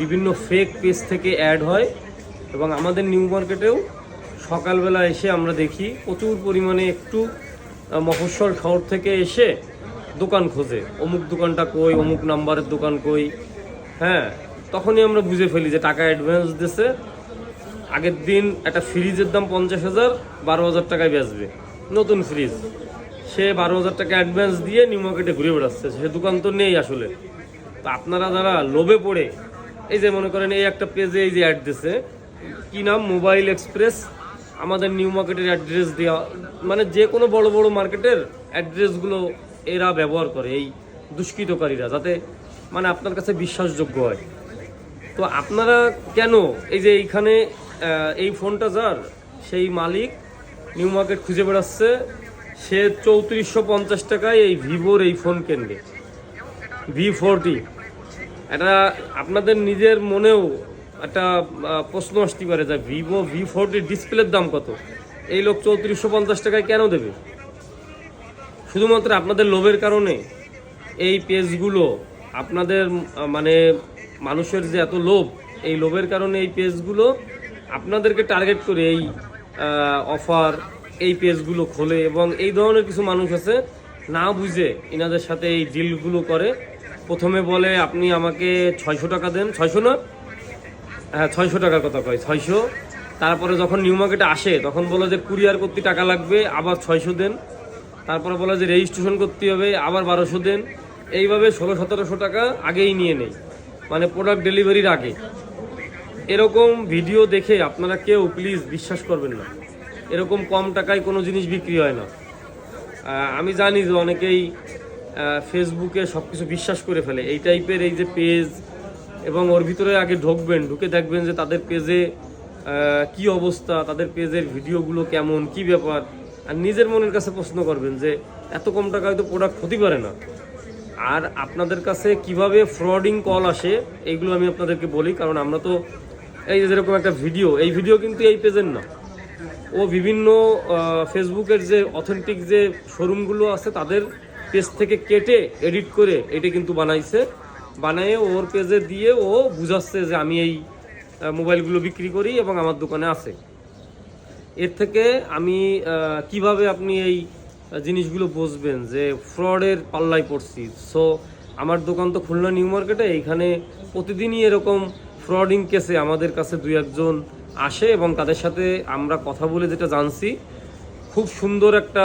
বিভিন্ন fake page থেকে add হয় এবং আমাদের নিউ মার্কেটেও সকালবেলা এসে আমরা দেখি প্রচুর পরিমাণে একটু মফস্বল শহর থেকে এসে দোকান খোঁজে। অমুক দোকানটা কই, অমুক নাম্বারের দোকান কই হ্যাঁ তখনই আমরা বুঝে ফেলি যে টাকা অ্যাডভান্স দিছে। আগের দিন একটা ফ্রিজের দাম পঞ্চাশ হাজার, বারো হাজার টাকায় বেচবে। নতুন ফ্রিজ সে বারো হাজার টাকা অ্যাডভান্স দিয়ে নিউ মার্কেটে ঘুরে বেড়াচ্ছে। সে দোকান তো নেই আসলে। তো আপনারা যারা লোভে পড়ে এই যে মনে করেন, এই একটা পেজে এই যে অ্যাড দিছে। কি নাম? মোবাইল এক্সপ্রেস আমাদের নিউ মার্কেটের অ্যাড্রেস দেওয়া। মানে যে কোনো বড় বড় মার্কেটের অ্যাড্রেসগুলো এরা ব্যবহার করে, এই দুষ্কৃতকারীরা, যাতে মানে আপনার কাছে বিশ্বাসযোগ্য হয়। তো আপনারা কেন এই যে এইখানে এই ফোনটা যার? সেই মালিক নিউ মার্কেট খুঁজে বেড়াচ্ছে, সে চৌত্রিশশো পঞ্চাশ টাকায় এই ভিভোর এই ফোন কেনবে। ভি ফোরটি এটা আপনাদের নিজের মনেও একটা প্রশ্ন আসতে পারে যে ভিভো ভি ফোরটির ডিসপ্লের দাম কত? এই লোক চৌত্রিশশো পঞ্চাশ টাকায় কেন দেবে? শুধুমাত্র আপনাদের লোভের কারণে এই পেজগুলো আপনাদের মানে মানুষের যে এত লোভ, এই লোভের কারণে এই পেজগুলো আপনাদেরকে টার্গেট করে এই অফার এই পেজগুলো খোলে এবং এই ধরনের কিছু মানুষ আছে, না বুঝে ইনাদের সাথে এই ডিলগুলো করে। প্রথমে বলে, আপনি আমাকে ছয়শো টাকা দেন। ছয়শো না? হ্যাঁ ছয়শো টাকার কথা কয়, ছয়শো। তারপরে যখন নিউ মার্কেটে আসে, তখন বলে যে, কুরিয়ার করতে টাকা লাগবে, আবার ছয়শো দেন। তারপরে বলে যে, রেজিস্ট্রেশন করতে হবে, আবার বারোশো দেন। এইভাবে ষোলো, সতেরোশো টাকা আগেই নিয়ে নেই মানে প্রোডাক্ট ডেলিভারির আগে। এরকম ভিডিও দেখে আপনারা কেউ প্লিজ বিশ্বাস করবেন না। এরকম কম টাকায় কোনো জিনিস বিক্রি হয় না। আমি জানি যে অনেকেই ফেসবুকে সব কিছু বিশ্বাস করে ফেলে। এই টাইপের এই যে পেজ এবং ওর ভিতরে আগে ঢুকবেন, ঢুকে দেখবেন যে তাদের পেজে কি অবস্থা, তাদের পেজের ভিডিওগুলো কেমন, কি ব্যাপার। আর নিজের মনের কাছে প্রশ্ন করবেন যে, এত কম টাকায় তো প্রোডাক্ট হতে পারে না। আর আপনাদের কাছে কীভাবে ফ্রডিং কল আসে এইগুলো আমি আপনাদেরকে বলি, কারণ আমরা তো এই যে যেরকম একটা ভিডিও এই ভিডিও কিন্তু এই পেজের না। ও বিভিন্ন ফেসবুকের যে অথেন্টিক যে শোরুমগুলো আছে, তাদের পেজ থেকে কেটে এডিট করে এটা কিন্তু বানাইছে। বানিয়ে ওর পেজে দিয়ে ও বুঝাচ্ছে যে আমি এই মোবাইলগুলো বিক্রি করি এবং আমার দোকানে আছে। এর থেকে আমি কীভাবে আপনি এই জিনিসগুলো বুঝবেন যে ফ্রডের পাল্লায় পড়ছি? সো আমার দোকান তো খুলনা নিউ মার্কেটে, এইখানে প্রতিদিনই এরকম ফ্রডিং কেসে আমাদের কাছে দুই একজন আসে এবং তাদের সাথে আমরা কথা বলে যেটা জানছি খুব সুন্দর একটা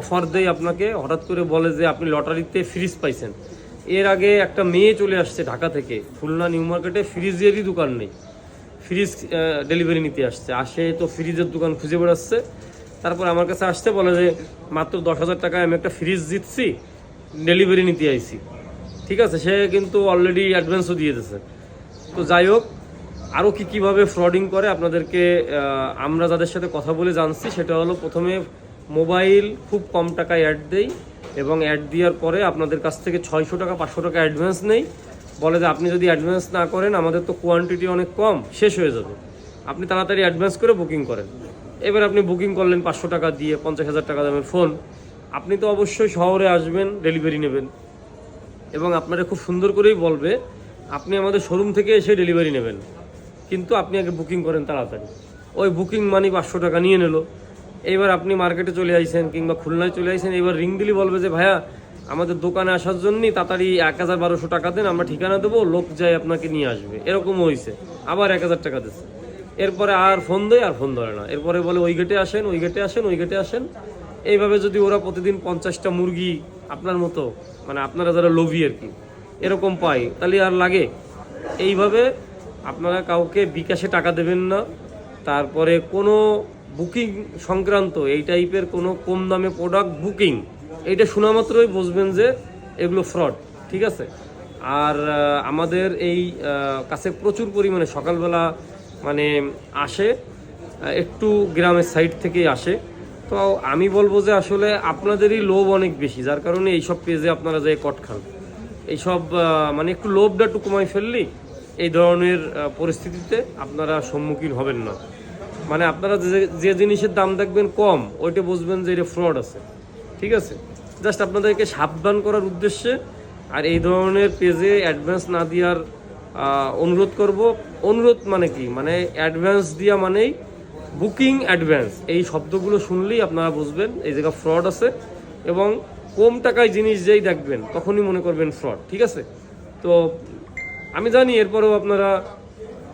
অফার দেয় আপনাকে। হঠাৎ করে বলে যে আপনি লটারিতে ফ্রিজ পাইছেন। এর আগে একটা মেয়ে চলে আসছে ঢাকা থেকে। খুলনা নিউ মার্কেটে ফ্রিজেরই দোকান নেই। ফ্রিজ ডেলিভারি নিতে আসছে। আসে তো ফ্রিজের দোকান খুঁজে বেড়াচ্ছে। তারপর আমার কাছে আসতে বলে যে, মাত্র দশ হাজার টাকায় আমি একটা ফ্রিজ জিতছি ডেলিভারি নিতে আইছি। ঠিক আছে, সে কিন্তু অলরেডি অ্যাডভান্সও দিয়ে দিয়েছে। তো যাই হোক আরও কী কীভাবে ফ্রডিং করে আপনাদেরকে আমরা যাদের সাথে কথা বলে জানছি, সেটা হলো প্রথমে মোবাইল খুব কম টাকায় অ্যাড দেই এবং অ্যাড দেওয়ার পরে আপনাদের কাছ থেকে ছয়শো টাকা, পাঁচশো টাকা অ্যাডভান্স নেই। বলে যে আপনি যদি অ্যাডভান্স না করেন, আমাদের তো কোয়ান্টিটি অনেক কম, শেষ হয়ে যাবে। আপনি তাড়াতাড়ি অ্যাডভান্স করে বুকিং করেন। এবার আপনি বুকিং করলেন পাঁচশো টাকা দিয়ে, পঞ্চাশ হাজার টাকা দামের ফোন আপনি তো অবশ্যই শহরে আসবেন ডেলিভারি নেবেন। এবং আপনারা খুব সুন্দর করেই বলবে, আপনি আমাদের শোরুম থেকে এসে ডেলিভারি নেবেন। কিন্তু আপনি আগে বুকিং করেন তাড়াতাড়ি। ওই বুকিং মানি পাঁচশো টাকা নিয়ে নিল। এইবার আপনি মার্কেটে চলে আইছেন কিংবা খুলনায় চলে আইছেন এবার রিং দিলি বলবে যে, ভাইয়া, আমাদের দোকানে আসার জন্যই তাড়াতাড়ি এক হাজার বারোশো টাকা দেন, আমরা ঠিকানা দেবো, লোক যাই আপনাকে নিয়ে আসবে। এরকম হয়েছে আবার এক হাজার টাকা দিচ্ছে। এরপরে আর ফোন দেয়, আর ফোন ধরে না। এরপরে বলে, ওই গেটে আসেন, ওই গেটে আসেন, ওই গেটে আসেন। এইভাবে যদি ওরা প্রতিদিন পঞ্চাশটা মুরগি আপনার মতো মানে আপনারা যারা লোভী আর কি, এরকম পায়, তাহলে আর লাগে? এইভাবে আপনারা কাউকে বিকাশে টাকা দেবেন না। তারপরে কোনো বুকিং সংক্রান্ত, এই টাইপের কোনো কম দামে প্রোডাক্ট বুকিং এইটা শোনা মাত্রই বুঝবেন যে এগুলো ফ্রড ঠিক আছে? আর আমাদের এই কাছে প্রচুর পরিমাণে সকালবেলা মানে আসে একটু গ্রামের সাইড থেকেই আসে। তো আমি বলব যে আসলে আপনাদেরই লোভ অনেক বেশি, যার কারণে এইসব পেজে আপনারা যে কট খান। এইসব মানে একটু লোভটা একটু কমাই ফেললি এই ধরনের পরিস্থিতিতে আপনারা সম্মুখীন হবেন না। মানে আপনারা যে যে জিনিসের দাম দেখবেন কম, ওইটা বুঝবেন যে এটা ফ্রড আছে। ঠিক আছে? জাস্ট আপনাদেরকে সাবধান করার উদ্দেশ্যে আর এই ধরনের পেজে অ্যাডভান্স না দেওয়ার অনুরোধ করব। অনুরোধ মানে কি? মানে অ্যাডভান্স দেওয়া মানেই বুকিং অ্যাডভান্স এই শব্দগুলো শুনলেই আপনারা বুঝবেন এই জায়গা ফ্রড আছে এবং কম টাকায় জিনিস যেই দেখবেন, তখনই মনে করবেন ফ্রড ঠিক আছে? তো আমি জানি এরপরেও আপনারা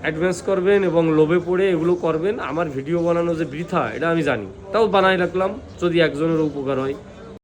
অ্যাডভান্স করবেন এবং লোভে পড়ে এগুলো করবেন। আমার ভিডিও বানানো যে বৃথা, এটা আমি জানি। তাও বানাই রাখলাম, যদি একজনের উপকার হয়।